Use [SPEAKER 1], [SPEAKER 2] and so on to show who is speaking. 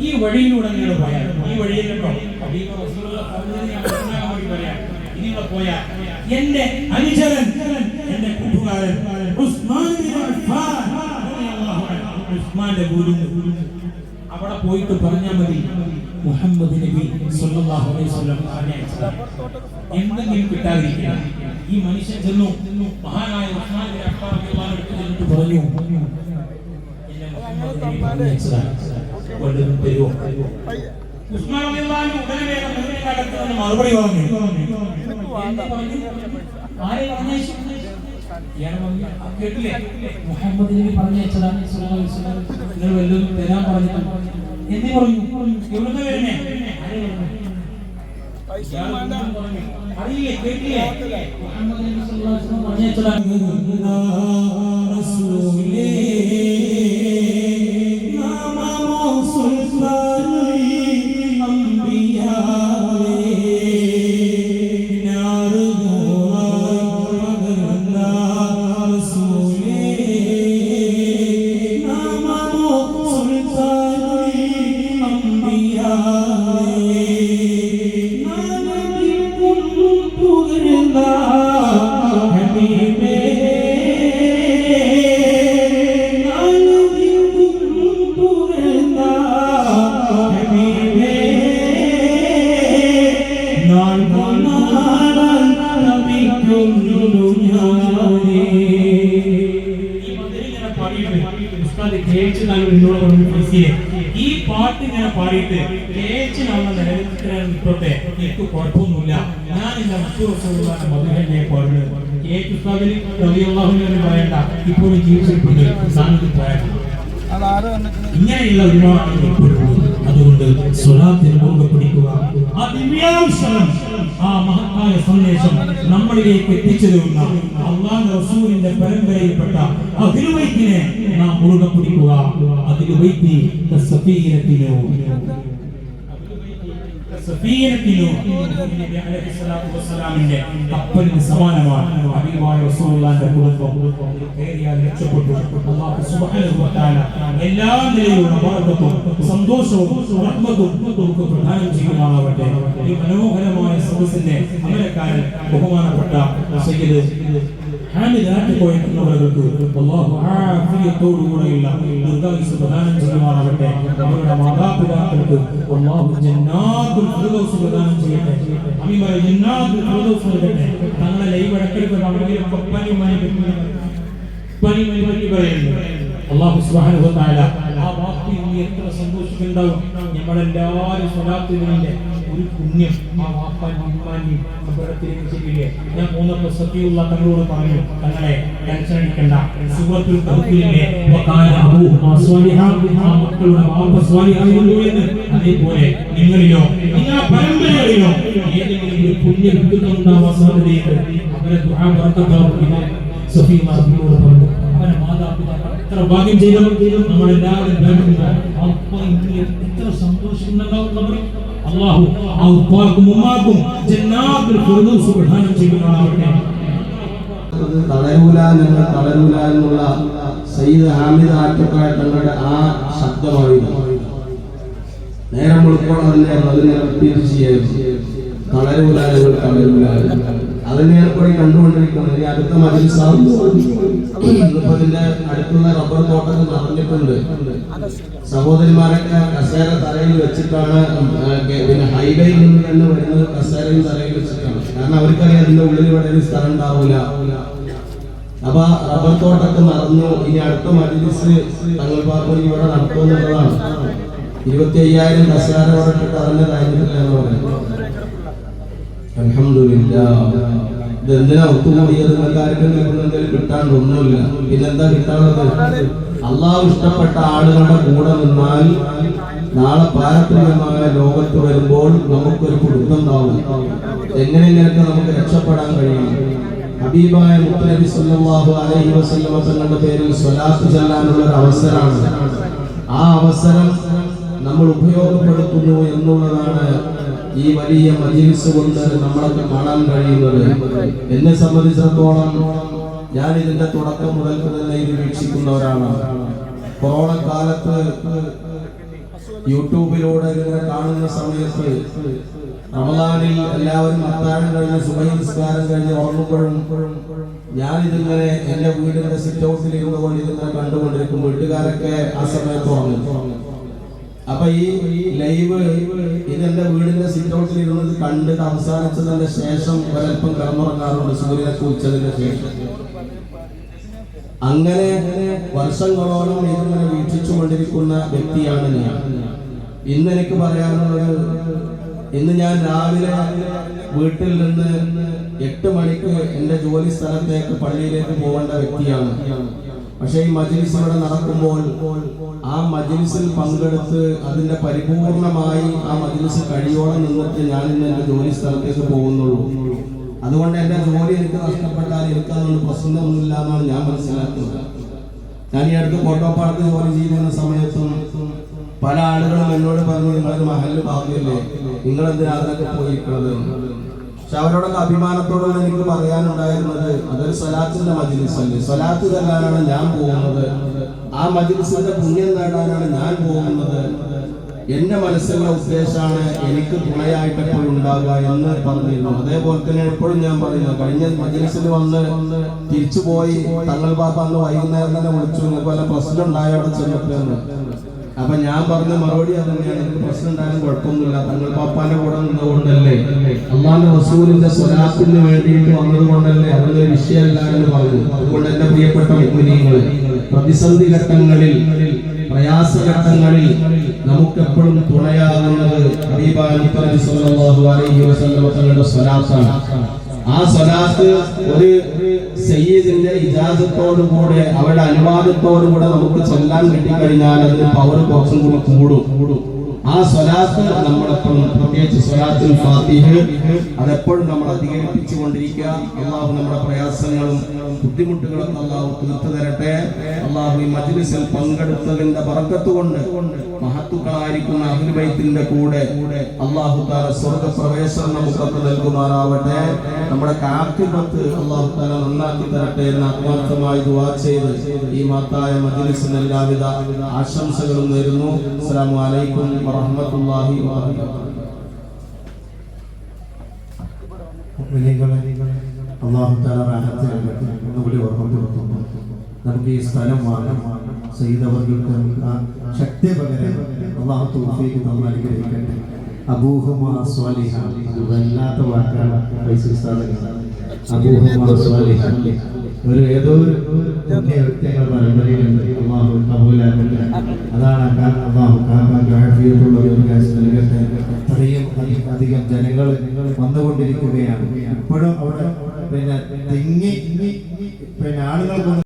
[SPEAKER 1] ഈ വഴിയിലൂടെ നിങ്ങൾ പോയാൽ ഈ വഴിയിൽ എന്റെ അനുചരൻ എന്റെ കൂട്ടുകാരൻ. ഉസ്മാന്റെ അവിടെ പോയിട്ട് പറഞ്ഞാൽ മതി മുഹമ്മദ് നബി സല്ലല്ലാഹു അലൈഹി വസല്ലം. എന്തെങ്കിലും കിട്ടാതിരിക്കുക ഈ മനുഷ്യൻ ചെന്നു മഹാനായ ഉസ്മാൻ ബിൻ അഫ്ഫാൻ റളിയല്ലാഹു അൻഹു പറഞ്ഞു. വല്ലതും തരുമോ ഉസ്മാൻ റളിയല്ലാഹു അൻഹു ഉടനെ വേഗം മുസ്ലിം അടുത്ത് മറുപടി പറഞ്ഞു? ആരെ പറഞ്ഞയച്ചു? കേട്ടില്ലേ മുഹമ്മദ് നബി പറഞ്ഞയച്ചതാണ്. നിങ്ങൾ വല്ലതും തരാൻ പറഞ്ഞിട്ടുണ്ട് എന്ത് പറഞ്ഞു എവിടുന്ന് വരുന്നേ? പറഞ്ഞു? പറഞ്ഞു, അറിയില്ലേ? കേട്ടില്ലേ? മുഹമ്മദ് നബി സ്വല്ലല്ലാഹു അലൈഹി വസല്ലം പറഞ്ഞയച്ചതാണ്. ഈ പാട്ട് ഇങ്ങനെ പാടിയിട്ട് കേച്ച് നാളെ നിലനിൽക്കാൻ നിൽക്കട്ടെ എനിക്ക് കുഴപ്പമൊന്നുമില്ല. ഞാൻ ഇന്ന് മറ്റു മധുരനെ പറയണ്ട. ഇപ്പോഴും ജീവിച്ചിട്ടുണ്ട്. പോയാൽ ഇങ്ങനെയുള്ള ഒരുപാട് സ്വലാത്തിന് മുറുകെ പിടിക്കുക. ആ ആ മഹത്തായ സന്ദേശം നമ്മളിലേക്ക് എത്തിച്ചതുന്ന അള്ളാഹ് റസൂലിന്റെ പരമ്പരയിൽപ്പെട്ട അഖിലുവൈത്തിനെ നാം മുറുകെ പിടിക്കുക. അഖിലുവൈത്തി സഫീരത്തിനോ കപ്പലിന് സമാനമാണ്. കുടുംബം രക്ഷപ്പെട്ടു. എല്ലാ നിലയിലുള്ള ബർക്കത്തും സന്തോഷവും നമുക്ക് പ്രദാനം ചെയ്യുമാറാവട്ടെ. ഈ മനോഹരമായ സദസ്സിന്റെ അമരക്കാരൻ ബഹുമാനപ്പെട്ട സയ്യിദ് എന്നവർക്ക് അല്ലാഹു ആഫിയത്തോടുകൂടെയുള്ള ദീർഘായുസ്സ് പ്രദാനം ചെയ്യുമാറാവട്ടെ അവരുടെ മാതാപിതാക്കൾക്ക് അല്ലാഹു ജന്നാത്തുൽ ഫിർദൗസ് പ്രദാനം ചെയ്യട്ടെ. അമീമ ജന്നാത്തുൽ ഫിർദൗസ് നൽകട്ടെ. തങ്ങളെ ലൈവ് പനി മണി പനി മണി പറ്റി പറയുന്നു. അല്ലാഹു സുബ്ഹാനഹു വതആല ആ വാക്കിൽ നീ എത്ര സന്തോഷിക്കുന്നുണ്ടാവും. നമ്മളെല്ലാവരും സ്വലാത്തിനെ ഒരു പുണ്യം ആ വാപ്പാനും ഉമ്മാനും അപകടത്തിലേക്ക് ചെയ്യില്ലേ ഞാൻ മൂന്നൊക്കെ സത്യമുള്ള തങ്ങളോട് പറഞ്ഞു തങ്ങളെ ടെൻഷൻ അടിക്കണ്ട. സ്വാലിഹ. ആ മക്കളുടെ വാപ്പ സ്വാലിഹായിരുന്നു എന്ന് അതേപോലെ നിങ്ങളിലോ നിങ്ങളുടെ പരമ്പരകളിലോ ഏതെങ്കിലും ഒരു പുണ്യം കിട്ടുന്നുണ്ടാവാൻ സാധ്യതയുണ്ട് അവരെ ദുആ ബർക്കത്താവും സഫീമ റബ്ബിയോട് പറഞ്ഞു. അവരെ മാതാപിതാക്കൾ എത്ര ഭാഗ്യം ചെയ്തവർ നമ്മളെല്ലാവരും എത്ര സന്തോഷിക്കുന്നുണ്ടാവും നമ്മൾ അള്ളാഹു ആ ഉപ്പാക്കും ഉമ്മാക്കും ജന്നാത്തുൽ ഫിർദൗസ് പ്രദാനം ചെയ്യുമാറാവട്ടെ
[SPEAKER 2] തളരൂല നിങ്ങൾ തളരൂല എന്നുള്ള സയ്യിദ് ഹാമിദ് ആറ്റക്കായ തങ്ങളുടെ ആ ശബ്ദമായിരുന്നു നേരം വെളുപ്പോൾ അതിനെ അതിനെ റിപ്പീറ്റ് ചെയ്യായിരുന്നു തളരൂല നിങ്ങൾ അതിനെ കൂടി കണ്ടുകൊണ്ടിരിക്കുന്നത് ഇനി അടുത്ത ഇതിന്റെ അടുത്തുള്ള റബ്ബർ തോട്ടം നിറഞ്ഞിട്ടുണ്ട്. സഹോദരിമാരൊക്കെ കസേര തറയിൽ വെച്ചിട്ടാണ് പിന്നെ ഹൈവേയിൽ നിന്ന് തന്നെ വരുന്നത് കസേരയും തറയിൽ വെച്ചിട്ടാണ്. കാരണം അവർക്കറിയാം അതിന്റെ ഉള്ളിൽ ഇവിടെ സ്ഥലം ഉണ്ടാവില്ല അപ്പൊ റബ്ബർ തോട്ടൊക്കെ നടന്നു ഇനി അടുത്ത മജ്ലിസ് തങ്ങൾ പാർട്ടി ഇവിടെ നടത്തുമെന്നുള്ളതാണ്. ഇരുപത്തി അയ്യായിരം കസേര ഇവിടെ ഇട്ടിട്ട് കഴിഞ്ഞിട്ടില്ല എന്ന് പറയുന്നത് ഇതെന്തിനാ ഒത്തുകൂടിയത് എന്നൊക്കെ എന്തെങ്കിലും കിട്ടാണ്ട് ഒന്നുമില്ല പിന്നെന്താ കിട്ടാനുള്ളത്? അള്ളാഹു ഇഷ്ടപ്പെട്ട ആളുകളുടെ കൂടെ നിന്നാൽ നാളെ പാരത്രികമായ ലോകത്ത് വരുമ്പോൾ നമുക്കൊരു കുടുംബം എങ്ങനെയെങ്കിലൊക്കെ നമുക്ക് രക്ഷപ്പെടാൻ കഴിയണം ഹബീബായ മുത്തനബി സല്ലല്ലാഹു അലൈഹി വസല്ലമ തങ്ങളുടെ പേരിൽ സ്വലാത്ത് ചെല്ലാനുള്ള ഒരു അവസരമാണ്. ആ അവസരം നമ്മൾ ഉപയോഗപ്പെടുത്തുന്നു എന്നുള്ളതാണ് ഈ വലിയ മജീൻസ് കൊണ്ട് നമ്മളൊക്കെ കാണാൻ കഴിയുന്നത്. എന്നെ സംബന്ധിച്ചിടത്തോളം ഞാൻ ഇതിന്റെ തുടക്കം മുതൽക്ക് തന്നെ ഇത് വീക്ഷിക്കുന്ന ഒരാളാണ്. കൊറോണ കാലത്ത് യൂട്യൂബിലൂടെ ഇങ്ങനെ കാണുന്ന സമയത്ത് റമദാനിൽ എല്ലാവരും അത്താഴം കഴിഞ്ഞ് സുഭയംസ്കാരം കഴിഞ്ഞ് ഉറങ്ങുമ്പോഴും ഞാൻ ഇതിങ്ങനെ എന്റെ വീടിന്റെ സിറ്റ് ഔട്ടിൽ ഇരുന്നുകൊണ്ട് ഇതിങ്ങനെ കണ്ടുകൊണ്ടിരിക്കും വീട്ടുകാരൊക്കെ ആ സമയത്ത് ഉറങ്ങും. അപ്പൊ ഈ ലൈവ് ഇത് എന്റെ വീടിന്റെ സിറ്റ് ഔട്ടിൽ ഇരുന്നത് കണ്ട് അവസാനിച്ചതിന്റെ ശേഷം ഒരല്പം കിടന്നുറങ്ങാറുണ്ട് സൂര്യനൊക്കെ ഉച്ചതിന്റെ ശേഷം. അങ്ങനെ വർഷങ്ങളോളം ഇതിങ്ങനെ വീക്ഷിച്ചു കൊണ്ടിരിക്കുന്ന വ്യക്തിയാണ് ഞാൻ. ഇന്ന് എനിക്ക് പറയാനുള്ളത് ഇന്ന് ഞാൻ രാവിലെ വീട്ടിൽ നിന്ന് എട്ട് മണിക്ക് എന്റെ ജോലി സ്ഥലത്തേക്ക് പള്ളിയിലേക്ക് പോകേണ്ട വ്യക്തിയാണ്. പക്ഷേ ഈ മജ്ലിസ് ഇവിടെ നടക്കുമ്പോൾ ആ മജ്ലിസിൽ പങ്കെടുത്ത് അതിന്റെ പരിപൂർണമായി ആ മജ്ലിസ് കഴിയോളം നിന്നിട്ട് ഞാൻ ഇന്ന് എന്റെ ജോലി സ്ഥലത്തേക്ക് പോകുന്നുള്ളൂ. അതുകൊണ്ട് എന്റെ ജോലി എനിക്ക് നഷ്ടപ്പെട്ടാൽ എനിക്ക് പ്രശ്നമൊന്നുമില്ല എന്നാണ് ഞാൻ മനസ്സിലാക്കുന്നത്. ഞാൻ ഈ അടുത്ത് കോട്ടോപ്പാടത്ത് ജോലി ചെയ്യുന്ന സമയത്തും പല ആളുകളും എന്നോട് പറഞ്ഞു നിങ്ങളൊരു മഹൽ ഭാഗ്യല്ലേ നിങ്ങൾ എന്തിനാ അതിനൊക്കെ പോയിരിക്കുന്നത് പക്ഷെ അവരോടൊക്കെ അഭിമാനത്തോടുകൂടെ എനിക്ക് പറയാനുണ്ടായിരുന്നത്. അതൊരു സ്വലാത്തിന്റെ മജിലിസ് അല്ലേ സ്വലാത്ത് തരാനാണ് ഞാൻ പോകുന്നത്. ആ മജിലിസിന്റെ പുണ്യം നേടാനാണ് ഞാൻ പോകുന്നത്. എന്റെ മനസ്സിലുള്ള ഉദ്ദേശമാണ് എനിക്ക് തുണയായിട്ട് എപ്പോഴും ഉണ്ടാകുക എന്ന് പറഞ്ഞിരുന്നു. അതേപോലെ തന്നെ എപ്പോഴും ഞാൻ പറയുന്നു കഴിഞ്ഞ മജലിസിൽ വന്ന് തിരിച്ചു പോയി തങ്ങൾ ബാബ അന്ന് വൈകുന്നേരം തന്നെ വിളിച്ചു. ഇതുപോലെ പ്രശ്നം ഉണ്ടായ അവിടെ എന്ന്. അപ്പൊ ഞാൻ പറഞ്ഞ മറുപടി അത് തന്നെയാണ് എനിക്ക് പ്രശ്നം ഉണ്ടായാലും കുഴപ്പമൊന്നുമില്ല. തങ്ങൾ പാപ്പാന്റെ കൂടെ നിന്നുകൊണ്ടല്ലേ അള്ളാന്റെ റസൂലിന്റെ സ്വലാത്തിന് വേണ്ടിയിട്ട് വന്നത് കൊണ്ടല്ലേ അതൊരു വിഷയമല്ല എന്ന് പറഞ്ഞു അതുകൊണ്ട് എന്റെ പ്രിയപ്പെട്ട മുഖ്യങ്ങൾ പ്രതിസന്ധി ഘട്ടങ്ങളിൽ പ്രയാസഘട്ടങ്ങളിൽ നമുക്കെപ്പോഴും തുണയാകുന്നത് സല്ലല്ലാഹു അലൈഹി വസല്ലം തങ്ങളുടെ സ്വലാത്താണ്. ആ സ്വലാത്ത് ഒരു സയ്യിദിന്റെ ഇജാസത്തോടു കൂടെ അവരുടെ അനുവാദത്തോടു കൂടെ നമുക്ക് ചൊല്ലാൻ കിട്ടിക്കഴിഞ്ഞാൽ അതിന് പവർ കുറച്ചും കൂടി കൂടും കൂടും. ആ സ്വലാത്ത് നമ്മളെപ്പോഴും പ്രത്യേകിച്ച് സ്വലാത്തിൽ ഫാത്തിഹ് അതെപ്പോഴും നമ്മൾ അധികരിപ്പിച്ചു കൊണ്ടിരിക്കുക അള്ളാഹു നമ്മുടെ പ്രയാസങ്ങളും ബുദ്ധിമുട്ടുകളൊക്കെ അള്ളാഹു തീർത്തു തരട്ടെ. അള്ളാഹു ഈ മജ്ലിസിൽ പങ്കെടുത്തതിന്റെ പറക്കത്തുകൊണ്ട് മഹത്തുക്കളായിരിക്കുന്ന അഹിൽബൈത്തിന്റെ കൂടെ അള്ളാഹു താല സ്വർഗപ്രവേശനം മുഖത്ത് നൽകുമാറാവട്ടെ. നമ്മുടെ കാത്തിപത്ത് അള്ളാഹു താല നന്നാക്കി തരട്ടെ എന്ന് ആത്മാർത്ഥമായി ദുവാ ചെയ്ത് ഈ മഹത്തായ മജ്ലിസിന് എല്ലാവിധ ആശംസകളും നേരുന്നു. അസ്സലാമു അലൈക്കും വറഹ്മത്തുള്ളാഹി വബറകാതുഹു.
[SPEAKER 3] അള്ളാഹു താല റാഹത്ത് നൽകട്ടെ. ഓർമ്മപ്പെടുത്തുന്നു നമുക്ക് ഈ സ്ഥലം വാങ്ങാം ചെയ്തവർക്ക് ആ ശക്തി പകരം അള്ളാഹു നമ്മൾ അനുഗ്രഹിക്കട്ടെ. അബൂഹുമാ വാക്കാണ് പൈസ ഒരു ഏതോ അതാണ് അധികം ജനങ്ങൾ വന്നുകൊണ്ടിരിക്കുകയാണ്. ഇപ്പോഴും അവിടെ പിന്നെ തിങ്ങി പിന്നെ ആളുകൾക്ക്